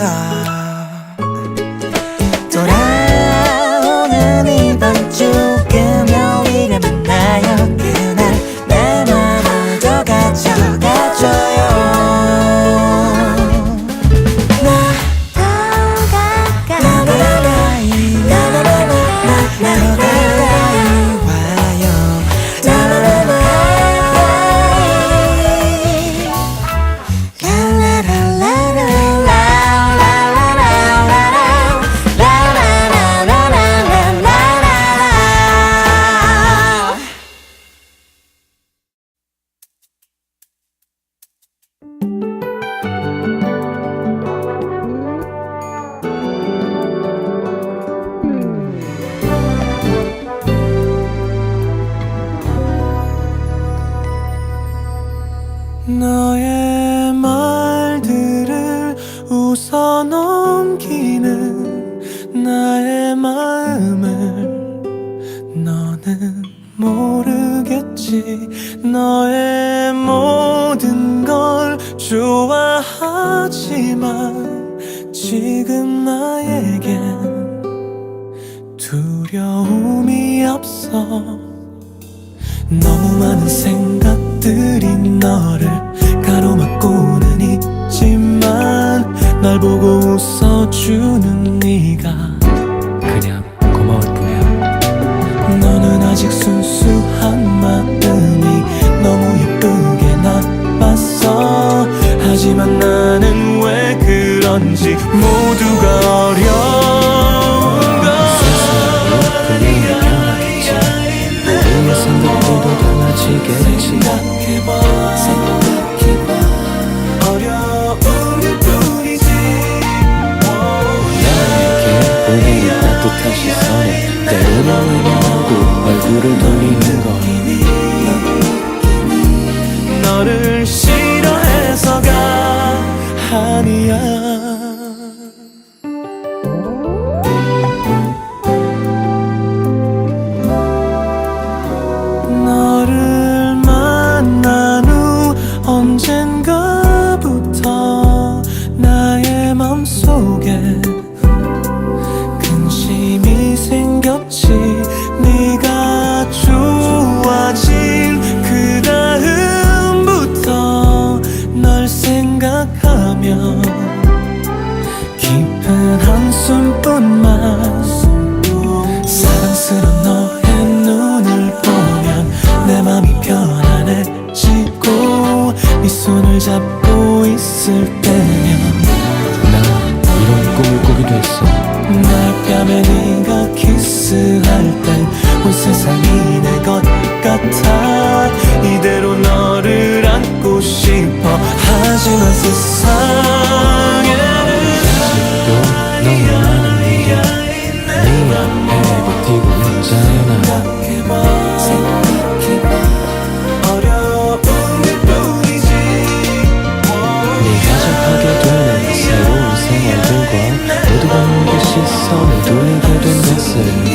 inside. 넘기는 나의 마음을 너는 모르겠지. 너의 모든 걸 좋아하지만 지금 나에겐 두려움이 없어. 너무 많은 생각들이 너를 가로막고는 있지만 날 보고 보내는 따뜻한 시선에 때로는 외면하고 얼굴을 돌리는 건 너를 싫어해서가 아니야 날 뺨에 네가 키스할 땐 온 세상이 내 것 같아 이대로 너를 안고 싶어 하지만 세상에는 아직도 많은 일이 네 앞에 버티고 있잖아 내게 시선을 돌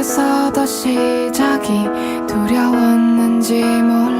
그래서 더 시작이 두려웠는지 몰라.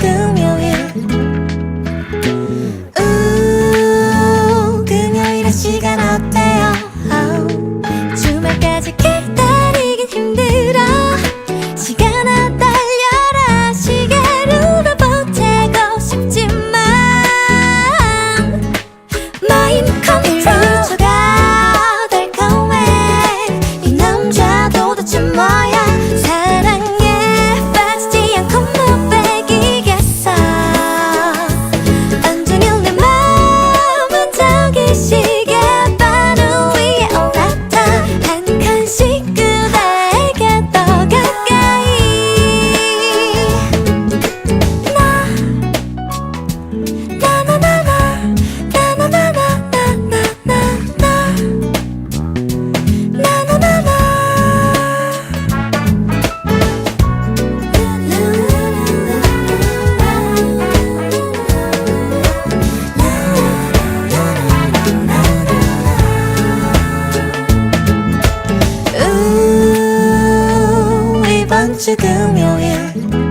금요일 금요일.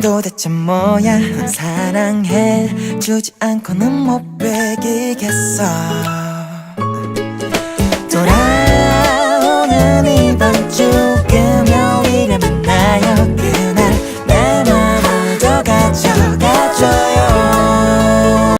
도대체 뭐야? 사랑해 주지 않고는 못 베기겠어. 돌아오는 이번 주 금요일에 만나요. 그날 내 맘을 더 가져가줘요.